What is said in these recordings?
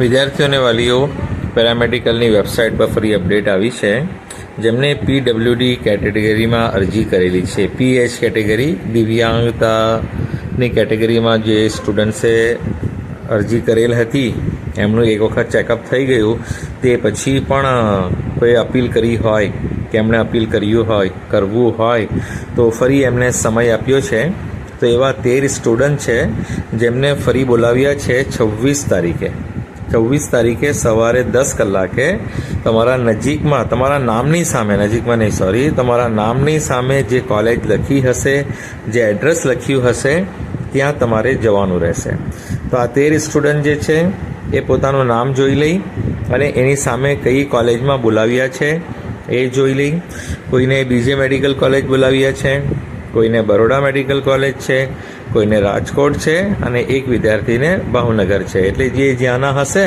વિદ્યાર્થીઓ અને વાલીઓ પેરામેડિકલની વેબસાઇટ પર ફરી અપડેટ આવી છે. જેમને પીડબ્લ્યુડી કેટેગરીમાં અરજી કરેલી છે. પીએચ કેટેગરી, દિવ્યાંગતાની કેટેગરીમાં જે સ્ટુડન્ટ્સે અરજી કરેલ હતી, એમનું એક વખત ચેકઅપ થઈ ગયું. તે પછી પણ કોઈ અપીલ કરી હોય, કે એમણે અપીલ કર્યું હોય, કરવું હોય, તો ફરી એમને સમય આપ્યો છે. તો એવા તેર સ્ટુડન્ટ છે, જેમને ફરી બોલાવ્યા છે છવ્વીસ તારીખે. છવ્વીસ તારીખે સવારે દસ કલાકે તમારા નજીકમાં, તમારા નામની સામે, નજીકમાં નહીં સોરી તમારા નામની સામે જે કોલેજ લખી હશે, જે એડ્રેસ લખ્યું હશે, ત્યાં તમારે જવાનું રહેશે. તો આ તેર સ્ટુડન્ટ જે છે, એ પોતાનું નામ જોઈ લઈ અને એની સામે કઈ કોલેજમાં બોલાવ્યા છે, એ જોઈ લઈ. કોઈને બીજે મેડિકલ કોલેજ બોલાવ્યા છે, કોઈને બરોડા મેડિકલ કોલેજ છે કોઈને રાજકોટ છે અને એક વિદ્યાર્થીને ભાવનગર છે. એટલે જે જ્યાંના હશે,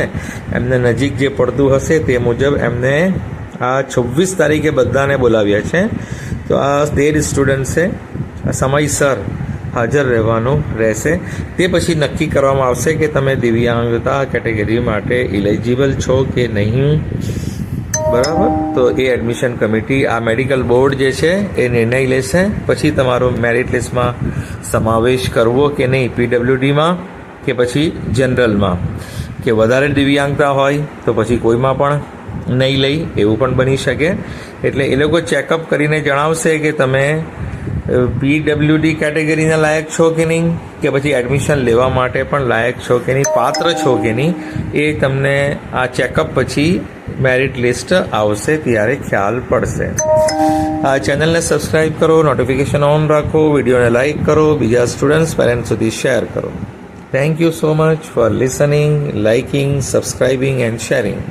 એમને નજીક જે પડતું હશે તે મુજબ એમને આ છવ્વીસ તારીખે બધાને બોલાવ્યા છે. તો આ તેર સ્ટુડન્ટ્સે સમયસર હાજર રહેવાનું રહેશે. તે પછી નક્કી કરવામાં આવશે કે તમે દિવ્યાંગતા કેટેગરી માટે ઇલિજિબલ છો કે નહીં. બરાબર? તો એ એડમિશન કમિટી આ મેડિકલ બોર્ડ જે છે, એ નિર્ણય લેશે. પછી તમારો મેરિટ લિસ્ટમાં સમાવેશ કરવો કે નહીં પીડબ્લ્યુડીમાં કે પછી જનરલમાં કે વધારે દિવ્યાંગતા હોય, તો પછી કોઈમાં પણ નહીં લઈ, એવું પણ બની શકે. એટલે એ લોકો ચેકઅપ કરીને જણાવશે કે તમે પીડબ્લ્યુડી કેટેગરીના લાયક છો કે નહીં, કે પછી એડમિશન લેવા માટે પણ લાયક છો કે નહીં, પાત્ર છો કે નહીં, એ તમને આ ચેકઅપ પછી મેરિટ લિસ્ટ આવશે ત્યારે ખ્યાલ પડશે. આ ચેનલને સબસ્ક્રાઇબ કરો નોટિફિકેશન ઓન રાખો વિડીયોને લાઇક કરો, બીજા સ્ટુડન્ટ્સ પેરેન્ટ્સ સુધી શેર કરો. Thank you so much for listening liking subscribing and sharing